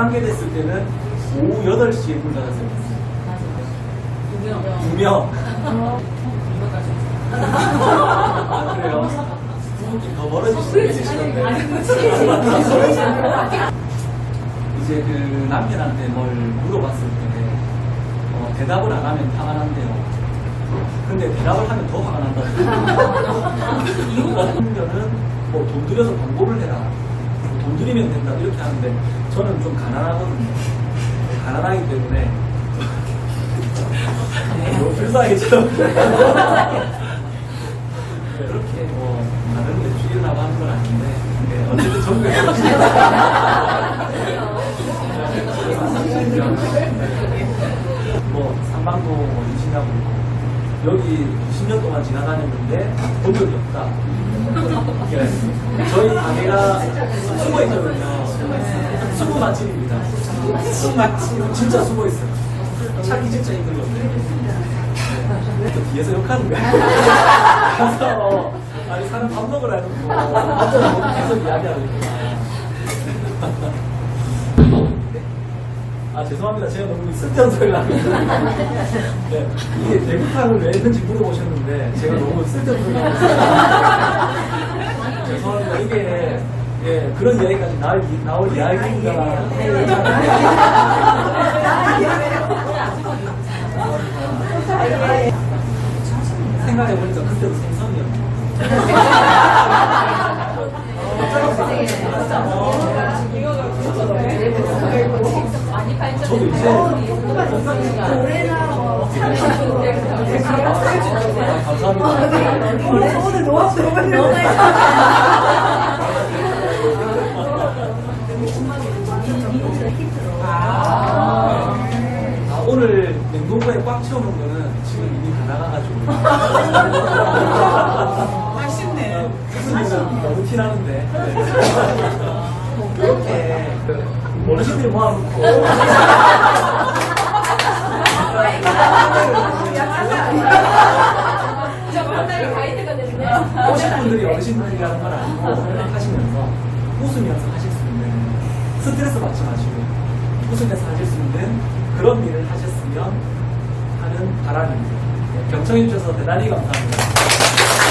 하게 됐을 때는 오후 8시에 문 닫았어요. 두 명. 아, 그래요? 두 분께 더 멀어질 수 있으시던데. 이제 그 남편한테 뭘 물어봤을 때, 어, 대답을 안 하면 화가 난대요. 근데 대답을 하면 더 화가 난다고. 이유가 남편은 뭐 돈 들여서 광고를 해라. 뭐돈 들이면 된다. 이렇게 하는데 저는 좀 가난하거든요. 가난하기 때문에 너무 불쌍하게 좀 그렇게 뭐 다른 데 죽이려고 하는 건 아닌데 네, 어쨌든 전국에 뭐 상방도 뭐 인신하고 여기 20년 동안 지나다녔는데 본 적이 없다. 가게가 숨어 있거든요. 숨어 맛집입니다. 숨 맛집 진짜 숨어 있어요. 찾기 진짜 힘들거든요. 네. 또 뒤에서 욕하는 거야. 가서 아니 사람 밥 먹으라 해놓고 밥 먹으러 계속 이야기하고 있구나. 아 죄송합니다. 제가 너무 쓸데없는 소리를 있는데 네, 이게 대구탕을 왜 했는지 물어보셨는데 제가 너무 쓸데없는 소리를 있어요. 죄송합니다. 이게 예, 그런 이야기까지 나올, 나올 이야기인가 저도 이제 감사합니다. 오늘 아, 냉동고에 꽉 채워놓은 거는 지금 이미 다 나가가지고. 맛있네. 교수님은 너무 티나는데. 이렇게 그 어르신들이 모아놓고. 오신 분들이 어르신들이라는 건 아니고 하시면서 웃으면서 하실 수 있는 스트레스 받지 마시고 웃으면서 하실 수 있는 그런 일을 하셨으면 하는 바람입니다. 네, 경청해 주셔서 대단히 감사합니다.